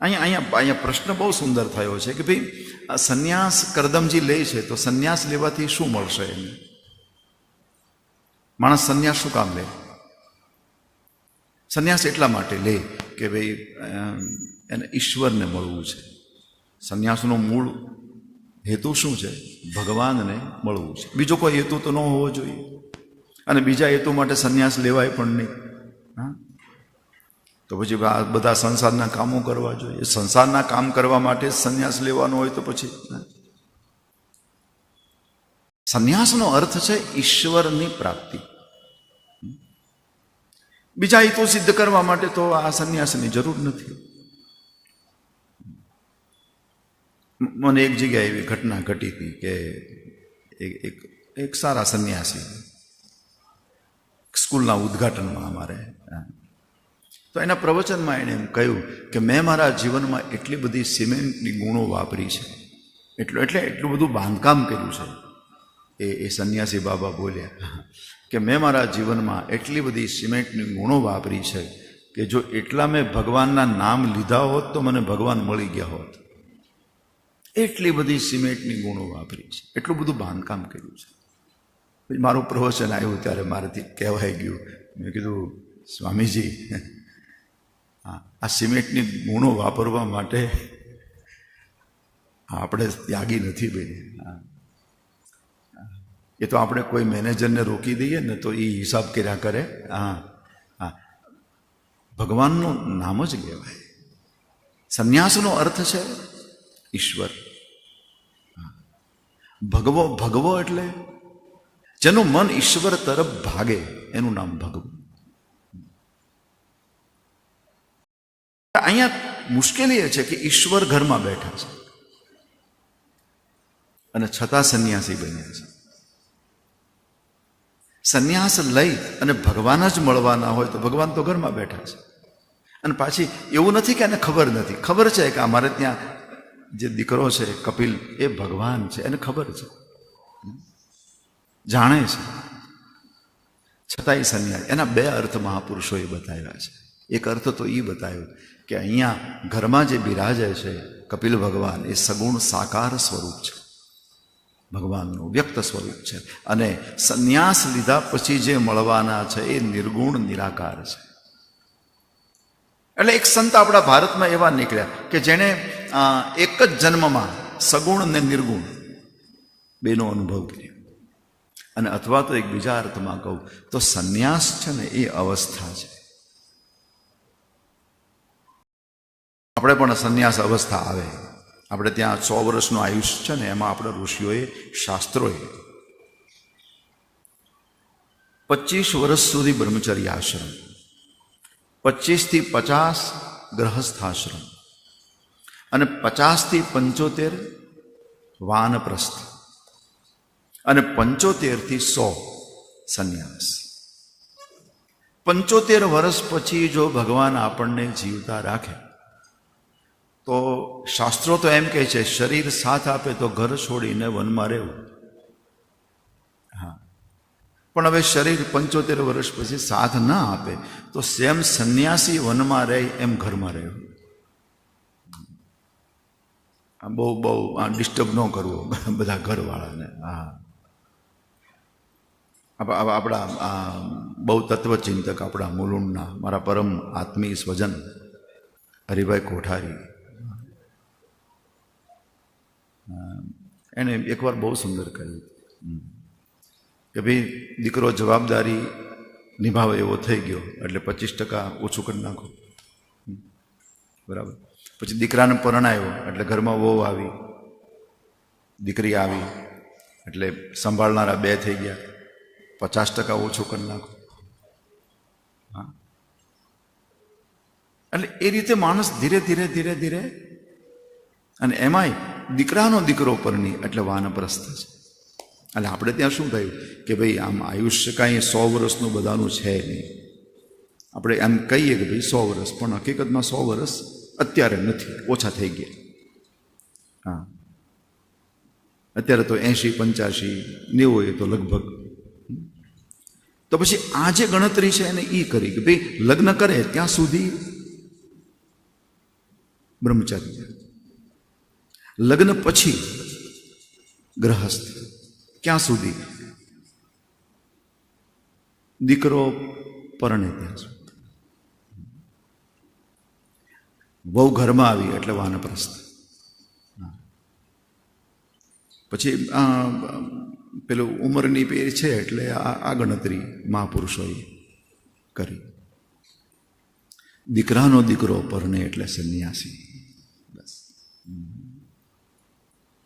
અહીંયા અહીંયા અહીંયા પ્રશ્ન બહુ સુંદર થયો છે કે ભાઈ, આ સંન્યાસ કરદમજી લે છે તો સંન્યાસ લેવાથી શું મળશે એને માણસ સંન્યાસ શું કામ લે? સંન્યાસ એટલા માટે લે કે ભાઈ એને ઈશ્વરને મળવું છે. સંન્યાસનો મૂળ હેતુ શું છે? ભગવાનને મળવું છે. બીજો કોઈ હેતુ તો ન હોવો જોઈએ. અને બીજા હેતુ માટે સંન્યાસ લેવાય પણ નહીં. હા? તો પછી આ બધા સંસારના કામો કરવા જોઈએ સંસારના કામ કરવા માટે સંન્યાસ લેવાનો હોય તો પછી. સંન્યાસનો અર્થ છે ઈશ્વરની પ્રાપ્તિ બીજા હિતો સિદ્ધ કરવા માટે તો આ સંન્યાસની જરૂર નથી મને એક જગ્યાએ એવી ઘટના ઘટી હતી કે એક એક સારા સંન્યાસી સ્કૂલના ઉદ્ઘાટનમાં અમારે. તો એના પ્રવચનમાં એણે એમ કહ્યું કે મેં મારા જીવનમાં એટલી બધી સિમેન્ટની ગુણો વાપરી છે. એટલું, એટલે એટલું બધું બાંધકામ કર્યું છે. એ એ સંન્યાસી બાબા બોલ્યા, કે મેં મારા જીવનમાં એટલી બધી સિમેન્ટની ગુણો વાપરી છે કે જો એટલા મેં ભગવાનના નામ લીધા હોત તો મને ભગવાન મળી ગયા હોત. એટલી બધી સિમેન્ટની ગુણો વાપરી છે. એટલું બધું બાંધકામ કર્યું છે. પછી મારું પ્રવચન આવ્યું ત્યારે મારાથી કહેવાય ગયું. મેં કીધું, સ્વામીજી આ સિમેન્ટની ગુણો વાપરવા માટે આપણે ત્યાગી નથી હા. એ તો આપણે કોઈ મેનેજરને રોકી દઈએ ને તો એ હિસાબ કર્યા કરે. હા હા. ભગવાનનું નામ જ કહેવાય. સંન્યાસનો અર્થ છે ઈશ્વર. ભગવો ભગવો એટલે જેનું મન ઈશ્વર તરફ ભાગે, એનું નામ ભગવું. અહીંયા મુશ્કેલી એ છે કે ઈશ્વર ઘરમાં બેઠા છે. અને છતાં સંન્યાસી બન્યા છે. સંન્યાસ લઈ અને ભગવાન જ મળવાના હોય તો ભગવાન તો ઘરમાં બેઠા છે. અને પાછી એવું નથી કે એને ખબર નથી. ખબર છે કે અમારે ત્યાં જે દીકરો છે, કપિલ, એ ભગવાન છે. એને ખબર છે. જાણે છે. છતાંય સંન્યાસ. એના બે અર્થ મહાપુરુષોએ બતાવ્યા છે. એક અર્થ તો એ બતાવ્યો કે અહીંયા ઘરમાં જે બિરાજે છે કપિલ ભગવાન, એ સગુણ સાકાર સ્વરૂપ છે. ભગવાનનું વ્યક્ત સ્વરૂપ છે. અને સંન્યાસ લીધા પછી જે મળવાના છે એ નિર્ગુણ, નિરાકાર છે. એટલે એક સંત આપણા ભારતમાં એવા નીકળ્યા કે જેણે એક જ જન્મમાં સગુણ ને નિર્ગુણ બેનો અનુભવ કર્યો. અને અથવા તો એક બીજા અર્થમાં કહું તો સંન્યાસ છે ને એ અવસ્થા છે. આપણે પણ સંન્યાસ અવસ્થા આવે. આપણે ત્યાં સો વર્ષનું આયુષ્ય છે ને, એમાં આપણે ઋષિઓએ શાસ્ત્રોએ પચીસ વર્ષ સુધી બ્રહ્મચર્ય આશ્રમ. પચીસથી પચાસ ગ્રહસ્થાશ્રમ. અને પચાસથી પંચોતેર વાનપ્રસ્થ. અને પંચોતેરથી સો સંન્યાસ. પંચોતેર વર્ષ પછી જો ભગવાન આપણને જીવતા રાખે તો શાસ્ત્રો તો એમ કહે છે, શરીર સાથ આપે તો ઘર છોડીને વનમાં રહેવું. હા. પણ હવે શરીર પંચોતેર વર્ષ પછી સાથ ન આપે, તો સેમ સંન્યાસી વનમાં રહે એમ ઘરમાં રહેવું. આ બહુ બહુ, આ ડિસ્ટર્બ ન કરવો બધા ઘરવાળાને. હા. આપ- આપ- આપણા બહુ તત્વચિંતક આપણા મુલુંડના, મારા પરમ આત્મીય સ્વજન હરિભાઈ કોઠારી. એણે એકવાર બહુ સુંદર કહ્યું. કે ભાઈ, દીકરો જવાબદારી નિભાવે એવો થઈ ગયો, એટલે પચીસ ટકા ઓછું કરી નાખો. બરાબર. પછી દીકરાને પરણાયો, એટલે ઘરમાં વહુ આવી, દીકરી આવી, એટલે સંભાળનારા બે થઈ ગયા. પચાસ ટકા ઓછું કરી નાખો. હા. એટલે એ રીતે માણસ ધીરે ધીરે ધીરે ધીરે, અને એમાંય દીકરાનો દીકરો પરની એટલે વાનપ્રસ્થ છે. એટલે આપણે ત્યાં શું થયું? કે ભાઈ આમ આયુષ્ય કાંઈ સો વર્ષનું બધાનું છે નહીં. આપણે એમ કહીએ કે ભાઈ સો વર્ષ, પણ હકીકતમાં સો વર્ષ અત્યારે નથી, ઓછા થઈ ગયા. હા. અત્યારે તો એંશી પંચ્યાસી નેવું એ તો લગભગ. તો પછી આ જે ગણતરી છે એને એ કરી કે ભાઈ લગ્ન કરે ત્યાં સુધી બ્રહ્મચારી લગ્ન પછી ગ્રહસ્થ. ક્યાં સુધી? દીકરો પરણે ત્યાં સુધી બહુ ઘરમાં આવી એટલે વાનપ્રસ્થ. પછી પેલું ઉંમરની પેર છે એટલે આ ગણતરી મહાપુરુષોએ કરી. દીકરાનો દીકરો પરણે એટલે સંન્યાસી.